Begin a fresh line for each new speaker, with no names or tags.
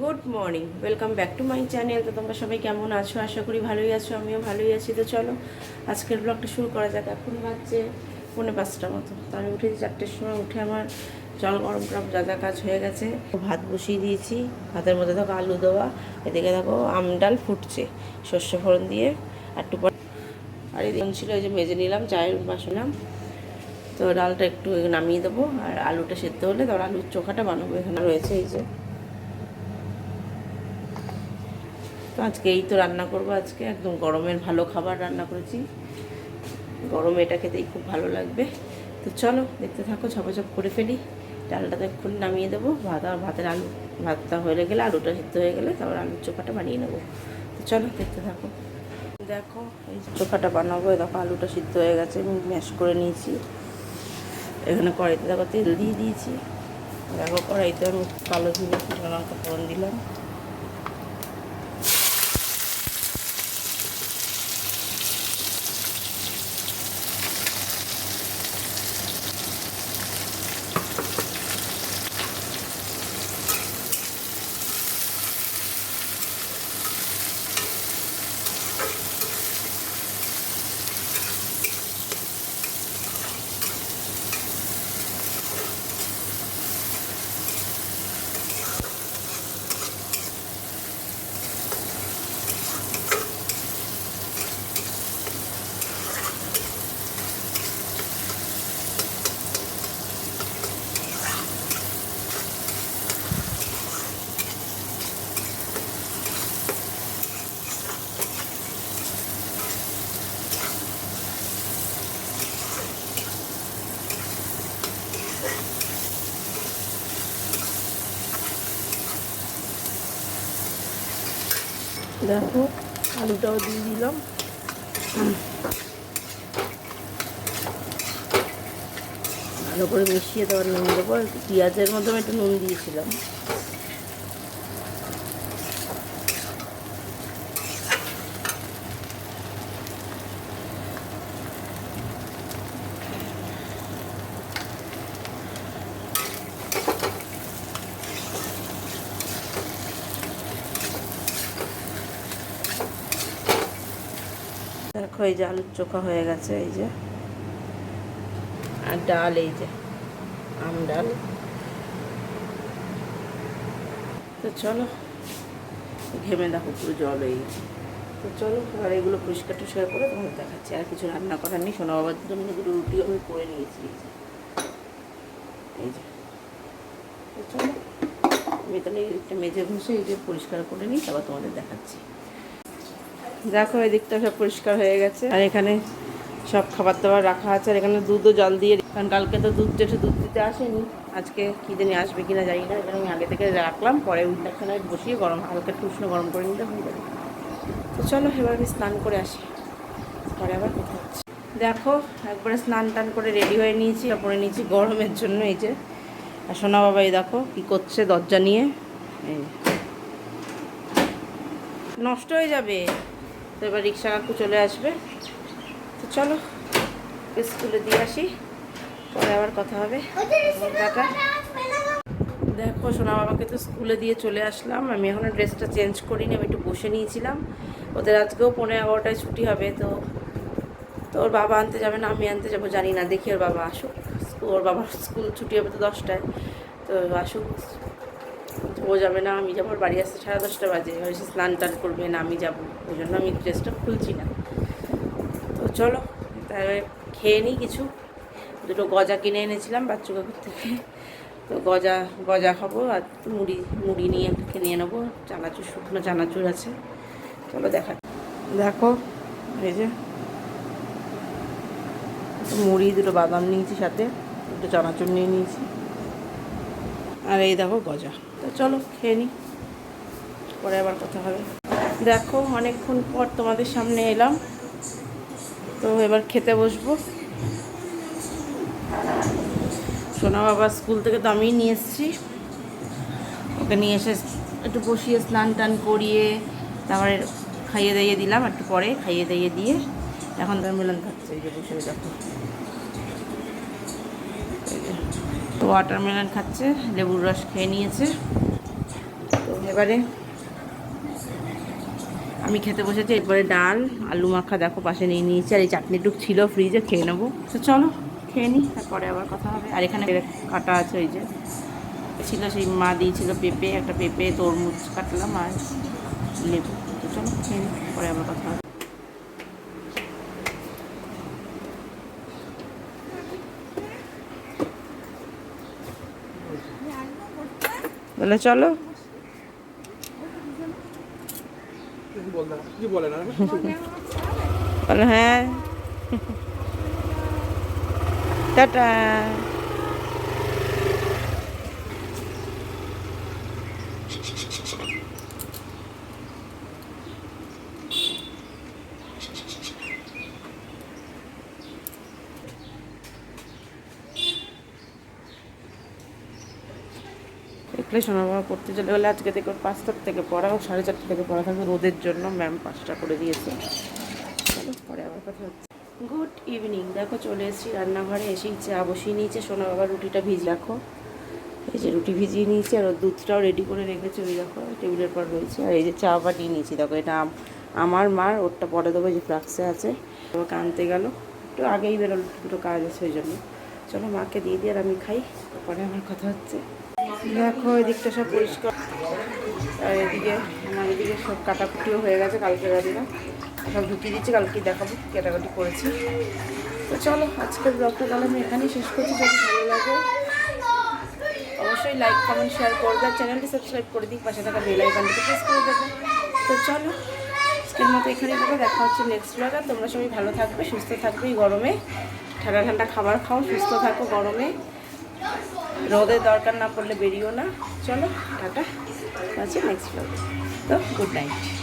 Good morning welcome back to my channel তো তোমরা সবাই কেমন আছো? আশা করি ভালোই আছো, আমিও ভালোই আছি। তো চলো, আজকের ব্লগটা শুরু করা যাক। এখন বাজছে পৌনে পাঁচটা মতো। তো আমি উঠেছি চারটের সময়, উঠে আমার জল গরম করা যা যা কাজ হয়ে গেছে, ভাত বসিয়ে দিয়েছি। ভাতের মধ্যে দেখো আলু দেওয়া, এদিকে দেখো আম ডাল ফুটছে, শস্য ফোড়ন দিয়ে, আর পর আর এদিকে ছিল ওই যে মেজে নিলাম, চায়ের বাসলাম তো ডালটা একটু নামিয়ে দেবো, আর আলুটা সেদ্ধ হলে তারপর আলুর চোখাটা বানাবো। এখানে রয়েছে এই যে তো আজকে এই তো রান্না করব আজকে। একদম গরমের ভালো খাবার রান্না করেছি। গরমে এটা খেতেই খুব ভালো লাগবে। তো চলো, দেখতে থাকো, ঝপাঝপ করে ফেলি। ডালটাতে এক্ষুনি নামিয়ে দেবো। ভাত আর ভাতের আলু, ভাতটা হয়ে গেলে, আলুটা সিদ্ধ হয়ে গেলে, তারপর আলুর চোখাটা বানিয়ে নেব। তো চলো, দেখতে থাকো। দেখো, এই চোখাটা বানাবো। দেখো, আলুটা সিদ্ধ হয়ে গেছে এবং ম্যাশ করে নিয়েছি। এখানে কড়াইতে দেখো তেল দিয়ে দিয়েছি। দেখো, কড়াইতে আমি কালো জিরে লঙ্কা ফোড়ন দিলাম। দেখো, আলুটাও দিয়ে দিলাম। ভালো করে মিশিয়ে দেওয়ার নুন দেবো। পেঁয়াজের মধ্যে একটু নুন দিয়েছিলাম। দেখো এই যে আলুর চোখা হয়ে গেছে, এই যে। আর ডাল, এই যে, আম ডাল। তো চলো, ঘেমে দেখো পুরো জল হয়ে গেছে তো চলো, এবার এগুলো পরিষ্কার টরিষ্কার করে তোমাদের দেখাচ্ছি। আর কিছু রান্না করার নেই, সোনা বাবার জন্য দুটো রুটি আমি করে নিয়েছি, এই যে। তো চলো, আমি তাহলে একটা মেজে ঘষে এই যে পরিষ্কার করে নিই, তারপর তোমাদের দেখাচ্ছি। দেখো এদিকটা সব পরিষ্কার হয়ে গেছে। আর এখানে সব খাবার দাবার রাখা আছে, আর এখানে দুধও জল দিয়ে কারণ কালকে তো দুধ যেটা দুধ দিতে আসেনি। আজকে কী জানি আসবে কিনা জানি না এখানে আমি আগে থেকে রাখলাম, পরে ইন্ডাকশানে বসিয়ে গরম, হালকা একটু উষ্ণ গরম করে নিতে হয়ে যাবে তো চলো, এবার আমি স্নান করে আসি। পরে আবার কথা হচ্ছে। দেখো, একবারে স্নান টান করে রেডি হয়ে নিয়েছি, আর পরে নিয়েছি গরমের জন্য এই যে। আর সোনা বাবা, এই দেখো কী করছে দরজা নিয়ে। এই। নষ্ট হয়ে যাবে। তো এবার রিক্সা কাকু চলে আসবে। তো চলো, স্কুলে দিয়ে আসি, পরে আবার কথা হবে। টাটা। দেখো, সোনা বাবাকে তো স্কুলে দিয়ে চলে আসলাম। আমি এখনও ড্রেসটা চেঞ্জ করিনি, আমি একটু বসে নিয়েছিলাম। ওদের আজকেও পনেরো এগারোটায় ছুটি হবে, তো তো ওর বাবা আনতে যাবে না, আমি আনতে যাব, জানি না, দেখি ওর বাবা আসুক। ওর বাবার স্কুল ছুটি হবে তো দশটায়। তো আসুক। ও যাবে না, আমি যাব বাড়ি আসতে সাড়ে দশটা বাজে। এসে স্নান টান করবে না, আমি যাব। ওই জন্য আমি ড্রেসটা খুলছি না। তো চলো, তাহলে খেয়ে নিই কিছু। দুটো গজা কিনে এনেছিলাম বাচ্চু কাকুর থেকে। তো গজা গজা খাব আর মুড়ি মুড়ি নিয়ে একটা নিয়ে নেব। চানাচুর, শুকনো চানাচুর আছে। চলো দেখা। দেখো, এই যে মুড়ি, দুটো বাদাম নিয়েছি সাথে, দুটো চানাচুর নিয়ে নিয়েছি। আর এই দেখো গজা। তো চলো খেয়ে নিই পরে আবার কথা হবে। দেখো, অনেকক্ষণ পর তোমাদের সামনে এলাম। তো এবার খেতে বসবো। সোনা বাবা স্কুল থেকে তো আমিই নিয়ে এসেছি। ওকে নিয়ে এসে একটু বসিয়ে স্নান টান করিয়ে তারপরে খাইয়ে দাইয়ে দিলাম। একটু পরে খাইয়ে দাইয়ে দিয়ে এখন তার মিলন খাচ্ছে এই যে বসে দেখো। তো ওয়াটারমেলন খাচ্ছে, লেবুর রস খেয়ে নিয়েছে। তো এবারে আমি খেতে বসেছি, এরপরে ডাল, আলু মাখা দেখো পাশে নিয়ে নিয়েছি, আর এই চাটনিটুক ছিল ফ্রিজে খেয়ে নেব। তো চলো, খেয়ে নিই তারপরে আবার কথা হবে। আর এখানে কাটা আছে ওই যে, ছিল সেই মা দিয়েছিল পেঁপে, একটা পেঁপে তরমুজ কাটলাম আর লেবু। তো চলো, খেয়ে নিই পরে আবার কথা হবে। বলে চলো।
বলে
হ্যাঁ। টাটা। দেখলে সোনা বাবা পড়তে চলে গেলে আজকে থেকে পাঁচটার থেকে পড়া ও সাড়ে চারটে থেকে পড়া থাকবে, রোদের জন্য ম্যাম পাঁচটা করে দিয়েছে। পরে আবার কথা হচ্ছে। গুড ইভিনিং দেখো চলে এসেছি রান্নাঘরে, এসেই চা বসিয়ে নিয়েছে সোনা বাবা রুটিটা ভিজ রাখো এই যে রুটি ভিজিয়ে নিয়েছি, আর দুধটাও রেডি করে রেখেছে, ওই দেখো টেবিলের পর রয়েছে। আর এই যে চা বানিয়ে নিয়েছি, দেখো, এটা আমার মার, ওরটা পরে দেবো যে ফ্লাক্সে আছে। আমাকে আনতে গেল, একটু আগেই বেরোলো, দুটো কাজ আছে, ওই জন্য। চলো, মাকে দিয়ে দিয়ে আর আমি খাই পরে আমার কথা হচ্ছে। দেখো, এদিকটা সব পরিষ্কার। আর এদিকে, আমার এদিকে সব কাটাকুটিও হয়ে গেছে কালকে রান্না সব ঢুকিয়ে দিচ্ছি, কালকে দেখাবো কাটাকাটি করেছি। তো চলো, আজকের ব্লগটা তাহলে আমি এখানেই শেষ করছি। যদি ভালো লাগে, অবশ্যই লাইক কমেন্ট শেয়ার করবে। আর চ্যানেলটি সাবস্ক্রাইব করে দিই পাশে থাকা বেল আইকনটিকে প্রেস করে দেবো। তো চলো, আজকের মতো এখানেই দেবো দেখা হচ্ছে নেক্সট ব্লগ আর তোমরা সবাই ভালো থাকবে, সুস্থ থাকবে এই গরমে। ঠান্ডা ঠান্ডা খাবার খাও, সুস্থ থাকো গরমে। রোদের দরকার না পড়লে বেরিও না। চলো টাটা। আছে নেক্সট ব্লগ তো গুড নাইট